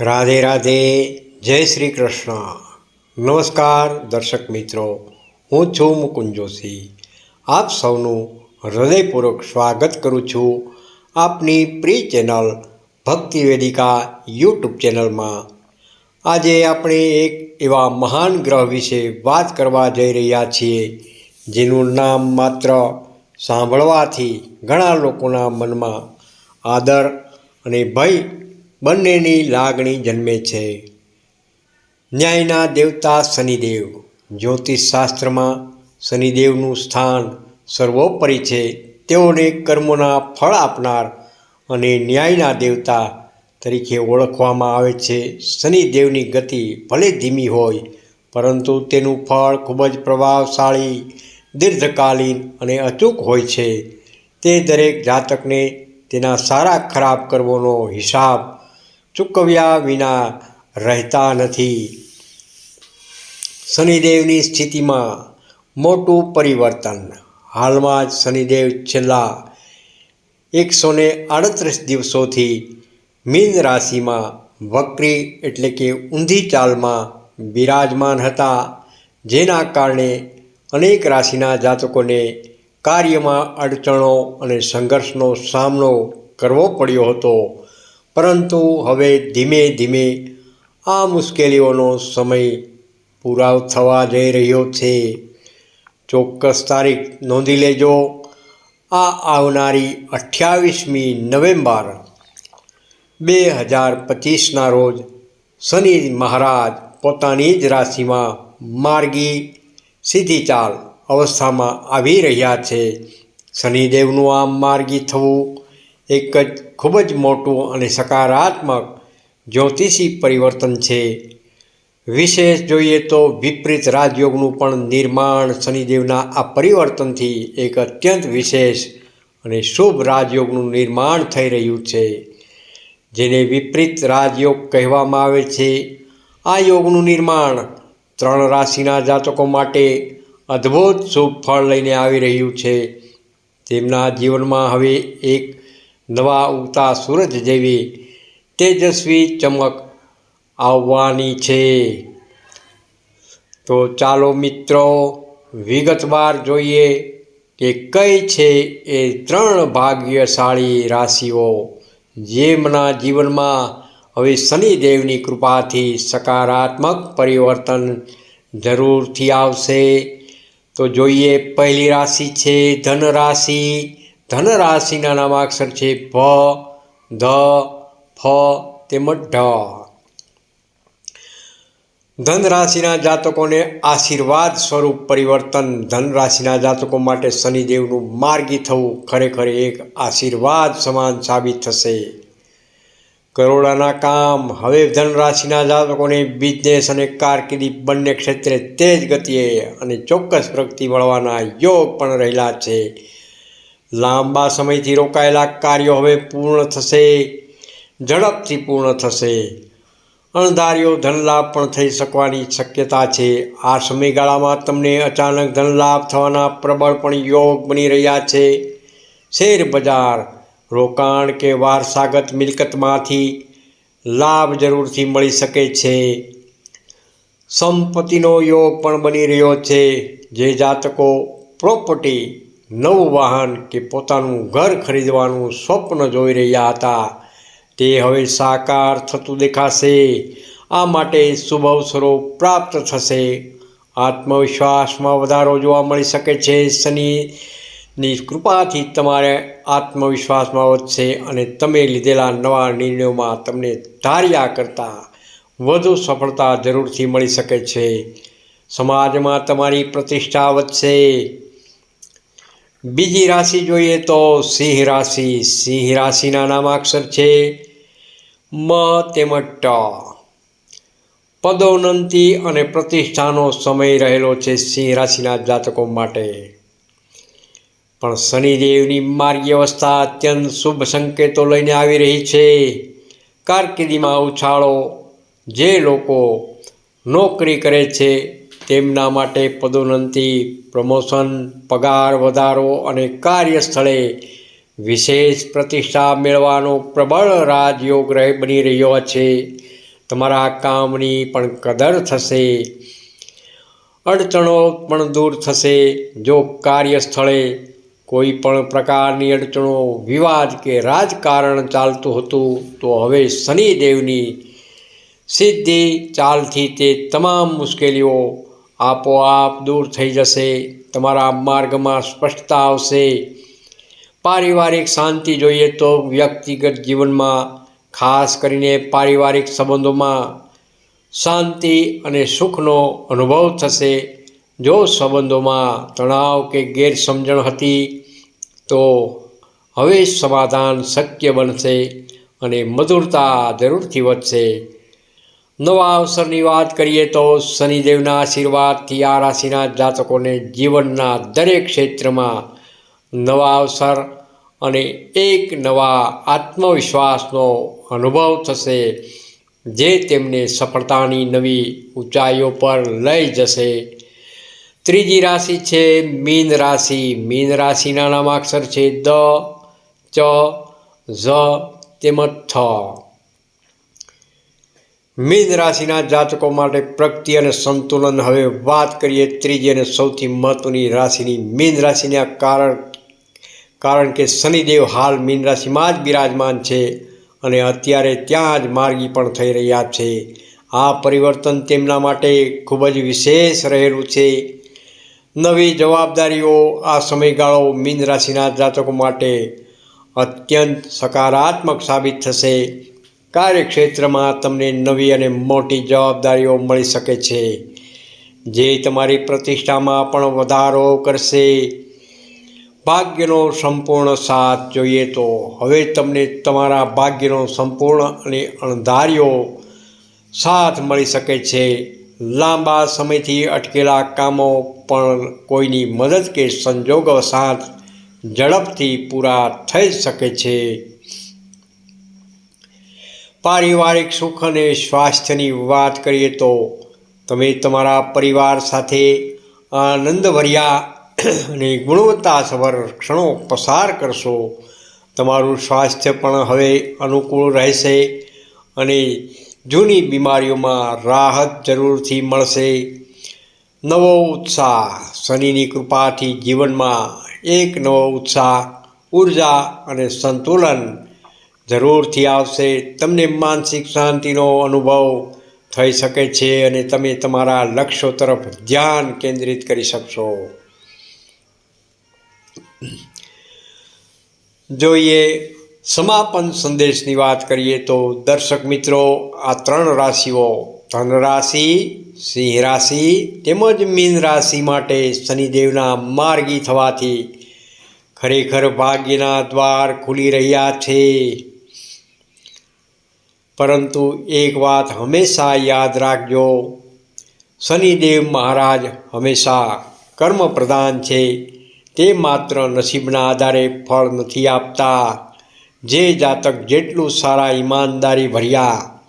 રાધે રાધે, જય શ્રી કૃષ્ણ. નમસ્કાર દર્શક મિત્રો, હું છું મુકુંદ જોશી. આપ સૌનું હૃદયપૂર્વક સ્વાગત કરું છું આપની પ્રિય ચેનલ ભક્તિ વેદિકા યુટ્યુબ ચેનલમાં. આજે આપણે એક એવા મહાન ગ્રહ વિશે વાત કરવા જઈ રહ્યા છીએ, જેનું નામ માત્ર સાંભળવાથી ઘણા લોકોના મનમાં આદર અને ભય બંનેની લાગણી જન્મે છે. ન્યાયના દેવતા શનિદેવ, જ્યોતિષશાસ્ત્રમાં શનિદેવનું સ્થાન સર્વોપરી છે. તેઓને કર્મોના ફળ આપનાર અને ન્યાયના દેવતા તરીકે ઓળખવામાં આવે છે. શનિદેવની ગતિ ભલે ધીમી હોય, પરંતુ તેનું ફળ ખૂબ જ પ્રભાવશાળી, દીર્ઘકાલીન અને અચૂક હોય છે. તે દરેક જાતકને તેના સારા ખરાબ કર્મોનો હિસાબ ચૂકવ્યા વિના રહેતા નથી. શનિદેવની સ્થિતિમાં મોટું પરિવર્તન. હાલમાં જ શનિદેવ છેલ્લા એકસો ને આડત્રીસ દિવસોથી મીન રાશિમાં વક્રી એટલે કે ઊંધી ચાલમાં બિરાજમાન હતા, જેના કારણે અનેક રાશિના જાતકોને કાર્યમાં અડચણો અને સંઘર્ષનો સામનો કરવો પડ્યો હતો. પરંતુ હવે ધીમે ધીમે આ મુશ્કેલીઓનો સમય પૂરા થવા જઈ રહ્યો છે. ચોક્કસ તારીખ નોંધી લેજો. આ આવનારી અઠ્યાવીસમી નવેમ્બર બે હજાર પચીસના રોજ શનિ મહારાજ પોતાની જ રાશિમાં માર્ગી સીધી ચાલ અવસ્થામાં આવી રહ્યા છે. શનિદેવનું આમ માર્ગી થવું એક જ ખૂબ જ મોટું અને સકારાત્મક જ્યોતિષી પરિવર્તન છે. વિશેષ જોઈએ તો વિપરીત રાજયોગનું પણ નિર્માણ શનિદેવના આ પરિવર્તનથી એક અત્યંત વિશેષ અને શુભ રાજયોગનું નિર્માણ થઈ રહ્યું છે. જેને વિપરીત રાજયોગ કહેવામાં આવે છે. આ યોગનું નિર્માણ ત્રણ રાશિના જાતકો માટે અદ્ભુત શુભ ફળ લઈને આવી રહ્યું છે. તેમના જીવનમાં હવે એક નવા ઉગતા સૂરજ જેવી તેજસ્વી ચમક આવવાની છે. તો ચાલો મિત્રો વિગતવાર જોઈએ કે કઈ છે એ ત્રણ ભાગ્યશાળી રાશિઓ જેમના જીવનમાં હવે શનિદેવની કૃપાથી સકારાત્મક પરિવર્તન જરૂરથી આવશે. તો જોઈએ પહેલી રાશિ છે ધન રાશિ ધન રાશિના નામાક્ષર છે ભ ધ ફ તેમજ ઢ. ધન રાશિના જાતકોને આશીર્વાદ સ્વરૂપ પરિવર્તન ધન રાશિના જાતકો માટે શનિદેવનું માર્ગી થવું ખરેખર એક આશીર્વાદ સમાન સાબિત થશે. કરોડાના કામ, હવે ધન રાશિના જાતકોને બિઝનેસ અને કારકિર્દી બંને ક્ષેત્રે તેજ ગતિએ અને ચોક્કસ પ્રગતિ મળવાના યોગ પણ રહેલા છે. લાંબા સમયથી રોકાયેલા કાર્યો હવે પૂર્ણ થશે, ઝડપથી પૂર્ણ થશે. અણધાર્યો ધનલાભ પણ થઈ શકવાની શક્યતા છે. આ સમયગાળામાં તમને અચાનક ધનલાભ થવાના પ્રબળ પણ યોગ બની રહ્યા છે. શેર બજાર, રોકાણ કે વારસાગત મિલકતમાંથી લાભ જરૂરથી મળી શકે છે. સંપત્તિનો યોગ પણ બની રહ્યો છે. જે જાતકો પ્રોપર્ટી નવું વાહન કે પોતાનું ઘર ખરીદવાનું સ્વપ્ન જોઈ રહ્યા હતા. તે હવે સાકાર થતું દેખાશે. આ માટે શુભ અવસરો પ્રાપ્ત થશે. આત્મવિશ્વાસમાં વધારો જોવા મળી શકે છે શનિની કૃપાથી તમારે આત્મવિશ્વાસમાં વધશે અને તમે લીધેલા નવા નિર્ણયોમાં તમને ધાર્યા કરતાં વધુ સફળતા જરૂરથી મળી શકે છે. સમાજમાં તમારી પ્રતિષ્ઠા વધશે. બીજી રાશિ જોઈએ તો સિંહ રાશિ. સિંહ રાશિના નામાક્ષર છે મ તેમજ ટ. પદોન્નતિ અને પ્રતિષ્ઠાનો સમય રહેલો છે સિંહ રાશિના જાતકો માટે. પણ શનિદેવની માર્ગી અવસ્થા અત્યંત શુભ સંકેતો લઈને આવી રહી છે. કારકિર્દીમાં ઉછાળો, જે લોકો નોકરી કરે છે તેમના માટે પદોન્નતિ, પ્રમોશન, પગાર વધારો અને કાર્યસ્થળે વિશેષ પ્રતિષ્ઠા મેળવવાનો પ્રબળ રાજયોગ રહે, બની રહ્યો છે. તમારા કામની પણ કદર થશે. અડચણો પણ દૂર થશે. જો કાર્યસ્થળે કોઈ પણ પ્રકારની અડચણો, વિવાદ કે રાજકારણ ચાલતું હતું, તો હવે શનિદેવની સિદ્ધિ ચાલથી તે તમામ મુશ્કેલીઓ આપોઆપ દૂર થઈ જશે, તમારા માર્ગમાં સ્પષ્ટતા આવશે. પારિવારિક શાંતિ જોઈએ તો વ્યક્તિગત જીવનમાં, ખાસ કરીને પારિવારિક સંબંધોમાં, શાંતિ અને સુખનો અનુભવ થશે. જો સંબંધોમાં તણાવ કે ગેરસમજણ હતી, તો હવે સમાધાન શક્ય બનશે અને મધુરતા જરૂરથી વધશે. નવા અવસરની વાત કરીએ તો શનિદેવના આશીર્વાદથી આ રાશિના જાતકોને જીવનના દરેક ક્ષેત્રમાં નવા અવસર અને એક નવા આત્મવિશ્વાસનો અનુભવ થશે, જે તેમને સફળતાની નવી ઊંચાઈઓ પર લઈ જશે. ત્રીજી રાશિ છે મીન રાશિ. મીન રાશિના નામાક્ષર છે દ, ચ, ઝ, તેમજ થ. મીન રાશિના જાતકો માટે પ્રગતિ અને સંતુલન. હવે વાત કરીએ ત્રીજી અને સૌથી મહત્વની રાશિની. મીન રાશિના કારણ કારણ કે શનિદેવ હાલ મીન રાશિમાં જ બિરાજમાન છે અને અત્યારે ત્યાં જ માર્ગી પણ થઈ રહ્યા છે. આ પરિવર્તન તેમના માટે ખૂબ જ વિશેષ રહેલું છે. નવી જવાબદારીઓ આ સમયગાળો મીન રાશિના જાતકો માટે અત્યંત સકારાત્મક સાબિત થશે. કાર્યક્ષેત્રમાં તમને નવી અને મોટી જવાબદારીઓ મળી શકે છે. જે તમારી પ્રતિષ્ઠામાં પણ વધારો કરશે. ભાગ્યનો સંપૂર્ણ સાથ જોઈએ તો. હવે તમને તમારા ભાગ્યનો સંપૂર્ણ અને અણધાર્યો સાથ મળી શકે છે. લાંબા સમયથી અટકેલા કામો પણ કોઈની મદદ કે સંજોગો સાથ ઝડપથી પૂરા થઈ શકે છે. પારિવારિક સુખ અને સ્વાસ્થ્યની વાત કરીએ તો તમે તમારા પરિવાર સાથે આનંદભર્યા અને ગુણવત્તાસભર ક્ષણો પસાર કરશો. તમારું સ્વાસ્થ્ય પણ હવે અનુકૂળ રહેશે અને જૂની બીમારીઓમાં રાહત જરૂરથી મળશે. નવો ઉત્સાહ, શનિની કૃપાથી જીવનમાં એક નવો ઉત્સાહ, ઊર્જા અને સંતુલન જરૂરથી આવશે. તમને માનસિક શાંતિનો અનુભવ થઈ શકે છે અને તમે તમારા લક્ષ્યો તરફ ધ્યાન કેન્દ્રિત કરી શકશો. જોઈએ, સમાપન સંદેશની વાત કરીએ તો દર્શક મિત્રો, આ ત્રણ રાશિઓ, ધન રાશિ, સિંહ રાશિ તેમજ મીન રાશિ માટે શનિદેવના માર્ગી થવાથી ખરેખર ભાગ્યના દ્વાર ખુલી રહ્યા છે. પરંતુ એક વાત હંમેશા યાદ રાખજો. શનિદેવ મહારાજ હંમેશા કર્મ પ્રધાન છે. તે માત્ર નસીબના આધારે ફળ નથી આપતા. જે જાતક જેટલું સારા ઈમાનદારી ભર્યા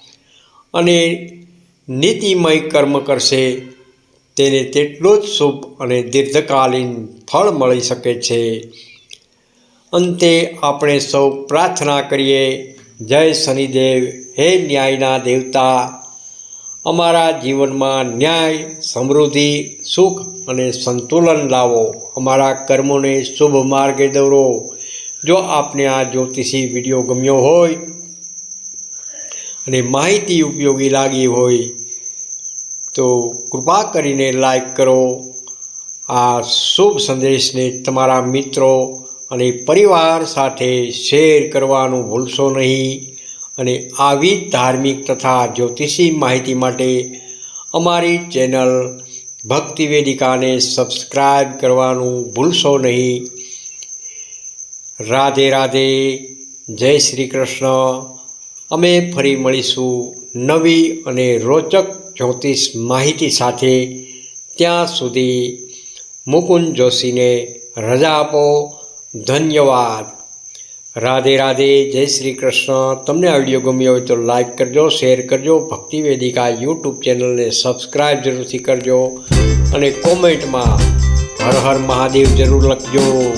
અને નીતિમય કર્મ કરશે, તેને તેટલું જ શુભ અને દીર્ઘકાલીન ફળ મળી શકે છે. અંતે આપણે સૌ પ્રાર્થના કરીએ. જય શનિદેવ, હે ન્યાયના દેવતા. અમારા જીવનમાં ન્યાય, સમૃદ્ધિ, સુખ અને સંતુલન લાવો. અમારા કર્મોને શુભ માર્ગે દોરો. જો આપને આ જ્યોતિષી વીડિયો ગમ્યો હોય અને માહિતી ઉપયોગી લાગી હોય, તો કૃપા કરીને લાઈક કરો. આ શુભ સંદેશને તમારા મિત્રો અને પરિવાર સાથે શેર કરવાનું ભૂલશો નહીં. અને આવી ધાર્મિક તથા જ્યોતિષી માહિતી માટે અમારી ચેનલ ભક્તિ વેદિકાને સબસ્ક્રાઈબ કરવાનું ભૂલશો નહીં. રાધે રાધે, જય શ્રી કૃષ્ણ. અમે ફરી મળીશું નવી અને રોચક જ્યોતિષ માહિતી સાથે. ત્યાં સુધી મુકુંદ જોશીને રજા આપો. ધન્યવાદ. રાધે રાધે, જય શ્રી કૃષ્ણ. તમને આ વીડિયો ગમ્યો હોય તો લાઈક કરજો, શેર કરજો, ભક્તિ વેદિકા યુટ્યુબ ચેનલને સબસ્ક્રાઈબ જરૂરથી કરજો અને કોમેન્ટમાં હર હર મહાદેવ જરૂર લખજો.